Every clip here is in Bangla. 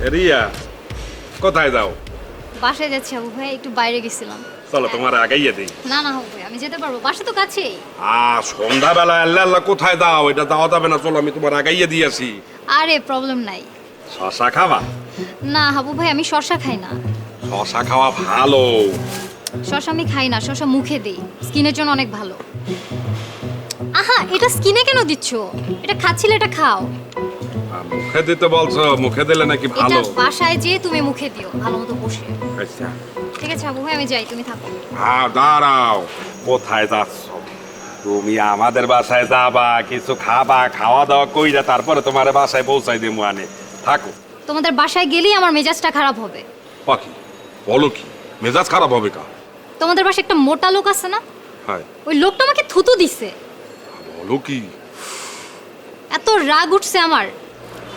রিয়া কোথায় যাও? বাসায় যাচ্ছি আবু ভাই একটু বাইরে গেছিলাম। চলো তোমার আগাইয়া দিই। না না ভাই আমি যেতে পারব। বাসা তো কাছেই। আ সন্ধ্যাবেলা আল্লাহ আল্লাহ কোথায় দাও এটা দাওয়া যাবে না চলো আমি তোমার আগাইয়া দিয়েছি আরে প্রবলেম নাই। শশা খাবা? না হাবু ভাই আমি শশা খাই না। শশা খাওয়া ভালো। শশা আমি খাই না শশা মুখে দিই। স্কিনের জন্য অনেক ভালো। আহা এটা স্কিনে কেন দিচ্ছ? এটা খাচ্ছিলে এটা খাও। মুখে দিতে বলছো মুখে দিলে নাকি এটা ভালো? বাসায় যেয়ে তুমি মুখে দিও ভালো মতো বসে। আচ্ছা। ঠিক আছে আবু ভাই আমি যাই তুমি থাকো। হ্যাঁ দাঁড়াও কোথায় যাচ্ছ? তুমি আমাদের বাসায় যাবা কিছু খাবা খাওয়া দাওয়া কইরা তারপরে তোমার বাসায় পৌঁছাই দেবো আনে। থাকো। তোমাদের বাসায় গেলেই আমার মেজাজটা খারাপ হবে। পাখি বলো কি মেজাজ খারাপ হবে কা তোমাদের বাসায় একটা মোটা লোক আছে না? হ্যাঁ। ওই লোকটা আমাকে থুতু দিছে। বলো কি? এত রাগ উঠছে আমার।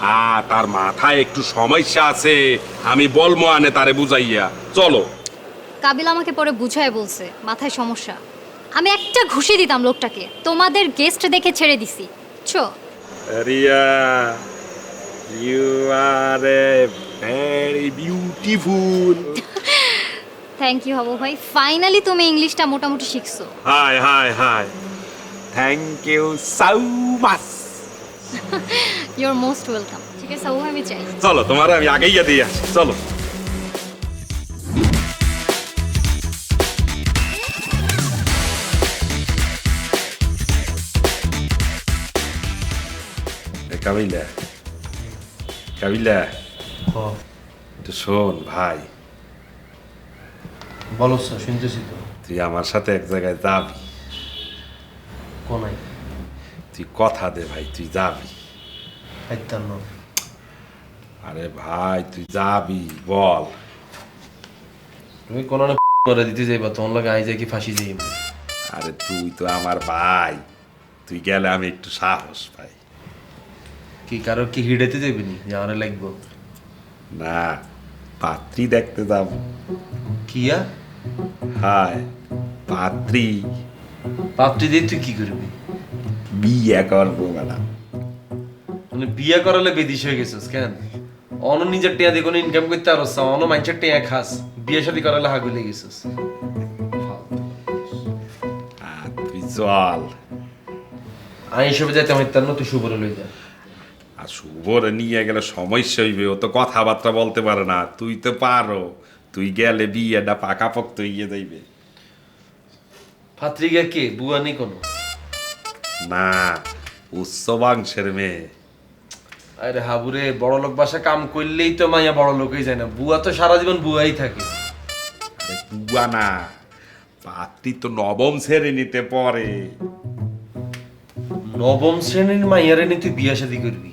আ তার মাথায় একটু সমস্যা আছে। আমি বলব আনে তারে বুঝাইয়া। চলো। কাবিল আমাকে পরে বুঝায় বলছে মাথায় সমস্যা। আমি একটা ঘুষি দিতাম লোকটাকে তোমাদের গেস্ট দেখে ছেড়ে দিছি। ছো। Riya you are a very beautiful thank you হবু ভাই। ফাইনালি তুমি ইংলিশটা মোটামুটি শিখছো। Hi hi hi thank you so much you are most welcome ঠিক আছে ভাই আমি চাই চলো তোমার আমি আগেইয়া দিয়ে আসি চলো। কাবিলা কাবিলা। একটু শোন ভাই। বলো স্যার শুনতেছি তো। তুই আমার সাথে এক জায়গায় যাবি। কোনাই তুই কথা দে ভাই তুই যাবি। না আরে ভাই তুই যাবি বল। তুমি কোনো না করে দিতে যাইবা তোমার লাগে আই যাই কি ফাঁসি যাই আরে তুই তো আমার ভাই তুই গেলে আমি একটু সাহস পাই। কি কারও কি হিডেতে যাবি নি? যে আমার লাগবো। না পাত্রী দেখতে যাব। কিয়া হায় পাত্রী। পাত্রী দিয়ে তুই কি করবি? বিয়ে করব ম্যাডাম মানে বিয়ে করালে বেদিস হয়ে গেছিস কেন? অন নিজের টিয়া দিয়ে কোনো ইনকাম করতে আর অন মানুষের টিয়া খাস। বিয়ে শাদি করালে হাগুলে গেছিস। চল। আমি হিসেবে যাইতে আমার তার না তুই শুভরে লই যা। আর শুভরে নিয়ে গেলে সমস্যা হইবে ও তো কথাবার্তা বলতে পারে না। তুই তো পারো। তুই গেলে বিয়েটা পাকাপোক্ত ইয়ে যাইবে। পাত্রিকা কে? বুয়া নেই কোনো? না উচ্চবাংশের মেয়ে আরে হাবুরে বড় লোক বাসা কাম করলেই তো মাইয়া বড় লোকই যায় না। বুয়া তো সারা জীবন বুয়াই থাকে। আরে বুয়া না পাত্রী তো নবম শ্রেণীতে পড়ে নবম শ্রেণির মাইয়ারে নিয়ে তুই বিয়া শাদি করবি?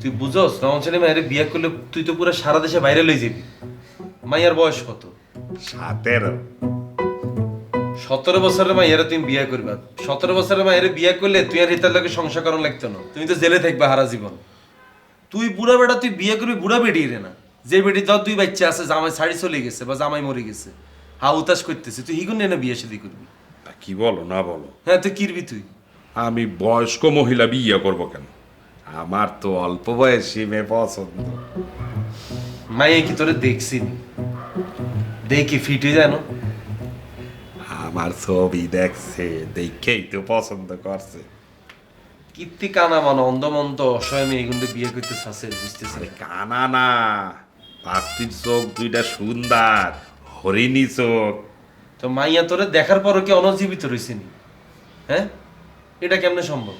তুই বুঝোস নবম শ্রেণির মাইয়ারে বিয়া করলে তুই তো পুরো সারা দেশে বাইরে লই যাবি। মাইয়ার বয়স কত? সতেরো। সতেরো বছরের মাইয়ারে তুমি বিয়ে করবা। সতেরো বছরের মাইয়ারে বিয়ে করলে তুই আর হিতার লাগে সংসার করার লাগতো না। তুমি তো জেলে থাকবা হারা জীবন। তুই বুড়া বেটা তুই বিয়ে করবি বুড়া বেটি রে না। যে বেটি ধর দুই বাচ্চা আছে জামাই শাড়ি চলে গেছে বা জামাই মরে গেছে। হা উতাস করতেছে তুই হিগুন না বিয়ে শাদি করবি? কি বলো না বলো। হ্যাঁ তুই কিরবি তুই? আমি বয়স্ক মহিলা বিয়ে করব কেন? আমার তো অল্প বয়সী মেয়ে পছন্দ। মাইয়া কি তোরে দেখছি? দেখি ফিটে জানো আমার ছবি দেখছে দেখেই তো পছন্দ করছে কীর্তি কানা মানে অন্ধমন্ত অসহায় মেয়ে এগুলো বিয়ে করতে চাচ্ছে বুঝতেছি কানা না পাত্রীর চোখ দুইটা সুন্দর হরিণী চোখ তো মাইয়া তোরে দেখার পরও কি অনজীবিত রয়েছে নি হ্যাঁ? এটা কেমনে সম্ভব?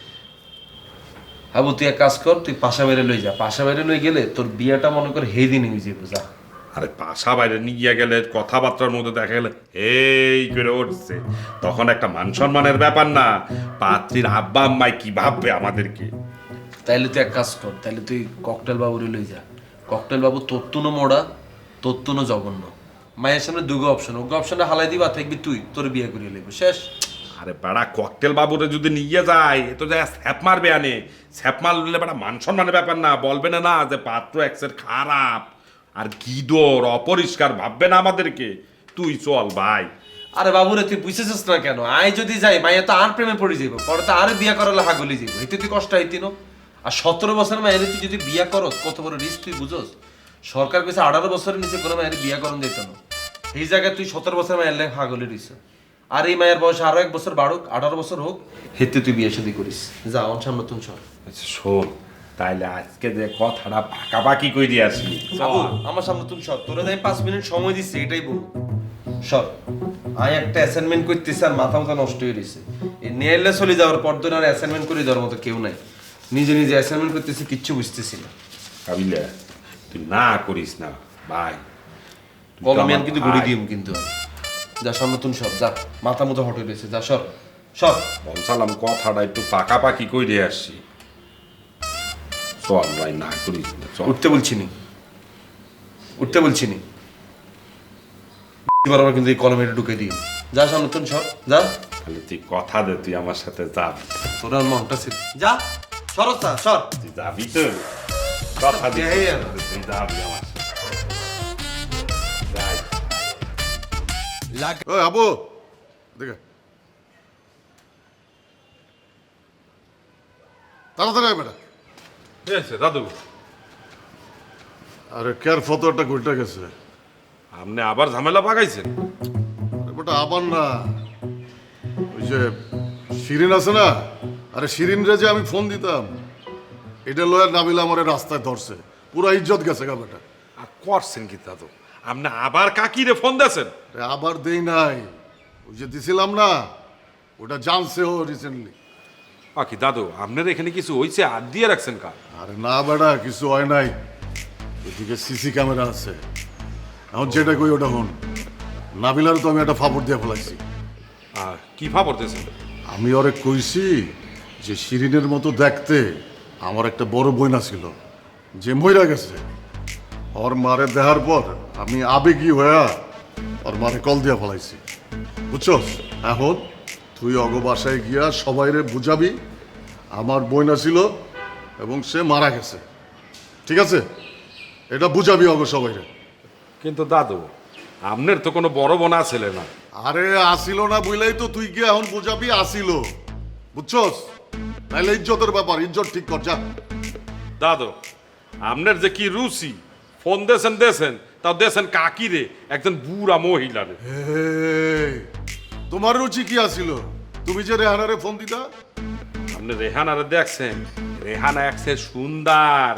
হাবু তুই এক কাজ কর তুই পাশা বাইরে লই যা। পাশা বাইরে লই গেলে তোর বিয়েটা মনে কর হে দিনই হয়ে যাবে যা। আরে পাশা বাইরে নিয়ে গেলে কথাবার্তার মধ্যে দেখা গেলে এই করে উঠছে। তখন একটা মান সম্মানের ব্যাপার না পাত্রীর আব্বা আম্মাই কি ভাববে আমাদেরকে? তাইলে তুই এক কাজ কর তাইলে তুই ককটেল বাবুরে লই যা। ককটেল বাবু তত্তুনো মোড়া তত্তুনো জঘন্য। মায়ের সামনে দুগো অপশন ওগো অপশনে হালাই দিবা থাকবি তুই তোর বিয়ে করিয়ে লইব শেষ। আরে বেড়া ককটেল বাবুরে যদি নিয়ে যায় এ তো যা স্যাপ মারবে আনে। স্যাপ মারলে বেড়া মান সম্মানের ব্যাপার না বলবে না না যে পাত্র এক্সের খারাপ। আর গিদর অপরিষ্কার ভাববে না আমাদেরকে। তুই চল ভাই। আরে বাবুরে তুই বুঝেছিস না কেন? আয় যদি যাই মাইয়া তো আর প্রেমে পড়ে যাইব। পরে তো আরে বিয়া করালে হাগলি যাইব। এতে তুই কষ্ট হইতি না আর সতেরো বছর মাইয়া তুই যদি বিয়া করস কত বড় রিস্ক তুই বুঝোস? সরকার কইছে আঠারো বছরের নিচে কোনো মায়ের বিয়া করণ দিত না। এই জায়গায় তুই সতেরো বছর মায়ের লেগে হাগলে দিস আর এই মায়ের বয়স আরও এক বছর বাড়ুক আঠারো বছর হোক হেতে তুই বিয়ে শাদি করিস। যা অন সামনে তুন সর আচ্ছা, শোন। তাইলে আজকে যে কথাটা পাকাপাকি কই দিয়ে আসি আবু আমার সামনে তুমি সর তোরা পাঁচ মিনিট সময় দিচ্ছে এটাই বল সর আমি একটা অ্যাসাইনমেন্ট করতেছি আর মাথা মাথা নষ্ট হয়ে গেছে এই চলে যাওয়ার পর ধরে আর অ্যাসাইনমেন্ট করে দেওয়ার মতো কেউ নাই। নিজে নিজে অ্যাসাইনমেন্ট করতেছি কিচ্ছু বুঝতেছি না। কাবিলে তুই না করিস না ভাই। কলমে আমার কিন্তু ঘুরি। দিম কিন্তু যা সামনে তুমি সর যা মাথা মতো হটে রয়েছে যা সর সর। বলছিলাম কথাটা একটু পাকাপাকি কই দিয়ে আসছি চল ভাই না করিস না চল উঠতে বলছি নি উঠতে বলছি নি এবার আমার কিন্তু এই কলমে ঢুকে দিই যা সামনে তুমি সর যা। খালি তুই কথা দে তুই আমার সাথে যাবি তোর মনটা ছিল যা সরতা সর। তুই যাবি তো। কথা এই তুই যাবি আমার ওই আবু দেখে তাড়াতাড়ি বেটা। ঠিক দাদু। আরে কেয়ার ফটো একটা ঘুরতে গেছে? আপনি আবার ঝামেলা পাকাইছেন? বেটা আবার না। ওই যে শিরিন আছে না? আরে শিরিন রে যে আমি ফোন দিতাম এটা লয়ার নাবিলা আমার রাস্তায় ধরছে। পুরো ইজ্জত গেছে গা বেটা আর করছেন কি দাদু? আপনি আবার কাকিরে ফোন দিয়েছেন? আবার দেই নাই। ওই যে দিছিলাম না ওটা জানছে ও রিসেন্টলি বাকি দাদু আপনার এখানে কিছু হয়েছে আর দিয়ে রাখছেন কা আরে না বেটা কিছু হয় নাই। এদিকে সিসি ক্যামেরা আছে। এখন যেটা কই ওটা হন। নাবিলার তো আমি একটা ফাপড় দিয়ে ফেলাইছি। আর কি ফাপড় দিয়েছেন? আমি ওরে কইছি যে শিরিনের মতো দেখতে আমার একটা বড় বইনা ছিল যে মইরা গেছে। ওর মারে দেহার পর আমি আবেগী হয়ে ওর মারে কল দিয়া ফেলাইছি। বুঝছস? এখন তুই অগ বাসায় গিয়া সবাইরে বুঝাবি আমার বইনা ছিল এবং সে মারা গেছে। ঠিক আছে? এটা বুঝাবি অগ সবাইরে কিন্তু দাদু আপনার তো কোনো বড় বোনা ছেলে না। আরে আসিল না বুঝলেই তো তুই গিয়ে এখন বুঝাবি আসিল। বুঝছস? তাইলে ইজ্জতের ব্যাপার ইজ্জত ঠিক কর যা। দাদু আপনার যে কি রুচি ফোন দেছেন দেছেন তাও দেছেন কাকিরে একজন বুড়া মহিলা রে। তোমার রুচি কি আসিল? তুমি যে রেহানারে ফোন দিতা? আপনি রেহানারে দেখছেন। রেহানা একসে সুন্দর।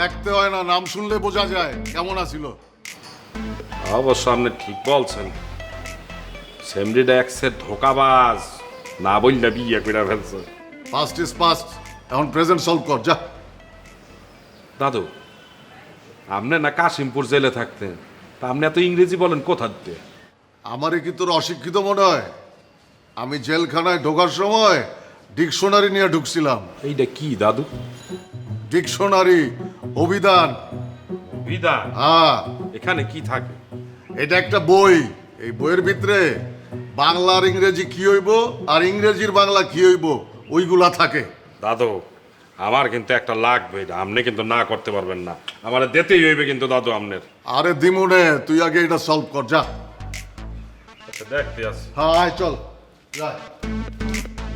দেখতে হয় না নাম শুনলে বোঝা যায়। কেমন আসিল অবশ্য আপনি ঠিক বলছেন। সেমরিটা একসে ধোকাবাজ। না বললে বিয়ে করে ফেলছে। পাস্ট ইজ পাস্ট এখন প্রেজেন্ট সলভ কর যা। দাদু আপনি না কাশিমপুর জেলে থাকতেন। তা আপনি এত ইংরেজি বলেন কোথা দিয়ে আমারে কি তোর অশিক্ষিত মনে হয়? আমি জেলখানায় ঢোকার সময় ডিকশনারি নিয়ে ঢুকছিলাম। এইটা কি দাদু? ডিকশনারি অভিধান। বিধান হ্যাঁ। এখানে কি থাকে? এটা একটা বই। এই বইয়ের ভিতরে বাংলার ইংরেজি কি হইব আর ইংরেজির বাংলা কি হইব ওইগুলা থাকে। দাদু আমার কিন্তু একটা লাগবে এটা। আপনি কিন্তু না করতে পারবেন না। আমার দিতেই হইবে কিন্তু দাদু আপনার। আরে দিমুনে তুই আগে এটা সলভ কর যা। আচ্ছা দেখতে আসি হ্যাঁ আয় চল। যাই